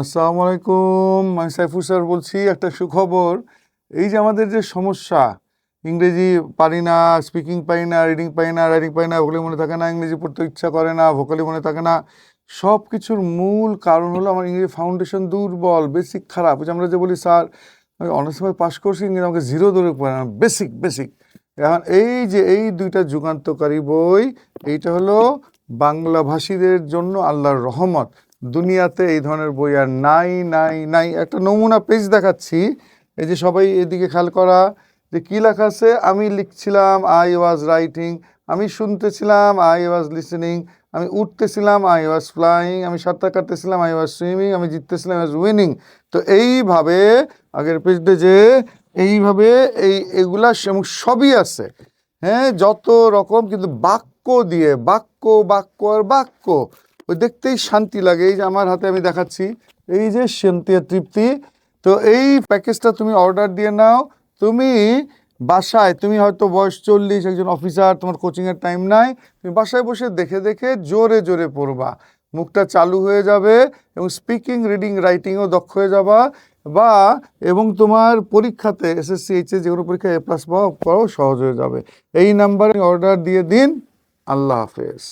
আসসালামু আলাইকুম আমি সাইফুল স্যার বলছি, একটা সুখবর। এই যে আমাদের যে সমস্যা, ইংরেজি পারি না স্পিকিং পারি না রিডিং পারি না রাইটিং পারি না ভোকালি মনে থাকে না, ইংরেজি পড়তে ইচ্ছা করে না ভোকালি মনে থাকে না সব কিছুর মূল কারণ হলো আমার ইংরেজি ফাউন্ডেশন দুর্বল বেসিক খারাপ। ওই যে আমরা যে বলি, স্যার, আমি অনেক সময় পাশ করছি, ইংরেজি আমাকে জিরো ধরে পড়ে না বেসিক বেসিক এখন এই যে এই দুইটা যুগান্তকারী বই, এইটা হলো বাংলা ভাষীদের জন্য আল্লাহর রহমত। দুনিয়াতে এই ধরনের বই আর নাই নাই নাই। একটা নমুনা পেজ দেখাচ্ছি। এই যে সবাই এদিকে খেয়াল করা যে কী লেখা আছে? আমি লিখছিলাম আই ওয়াজ রাইটিং আমি শুনতেছিলাম আই ওয়াজ লিসেনিং আমি উঠতেছিলাম আই ওয়াজ ফ্লাইং আমি সাঁতার কাটতেছিলাম আই ওয়াজ সুইমিং আমি জিততেছিলাম আই ওয়াজ উইনিং তো এইভাবে, আগের পেজটা যে এইভাবে এই এগুলা সবই আছে। হ্যাঁ যত রকম কিন্তু বাক্য দিয়ে, বাক্য বাক্য আর বাক্য। ওই দেখতেই শান্তি লাগে। এই যে আমার হাতে আমি দেখাচ্ছি, এই যে শান্তি আর তৃপ্তি। তো এই প্যাকেজটা তুমি অর্ডার দিয়ে নাও। তুমি বাসায়, তুমি হয়তো বয়স চল্লিশ, একজন অফিসার, তোমার কোচিংয়ের টাইম নাই। তুমি বাসায় বসে দেখে দেখে জোরে জোরে পড়বা। মুখটা চালু হয়ে যাবে এবং স্পিকিং রিডিং রাইটিংও দক্ষ হয়ে যাবা। বা এবং তোমার পরীক্ষাতে এসএসসি এইচএস যে কোনো পরীক্ষায় এ প্লাস পাওয়া সহজ হয়ে যাবে। এই নাম্বারে অর্ডার দিয়ে দিন। আল্লাহ হাফেজ।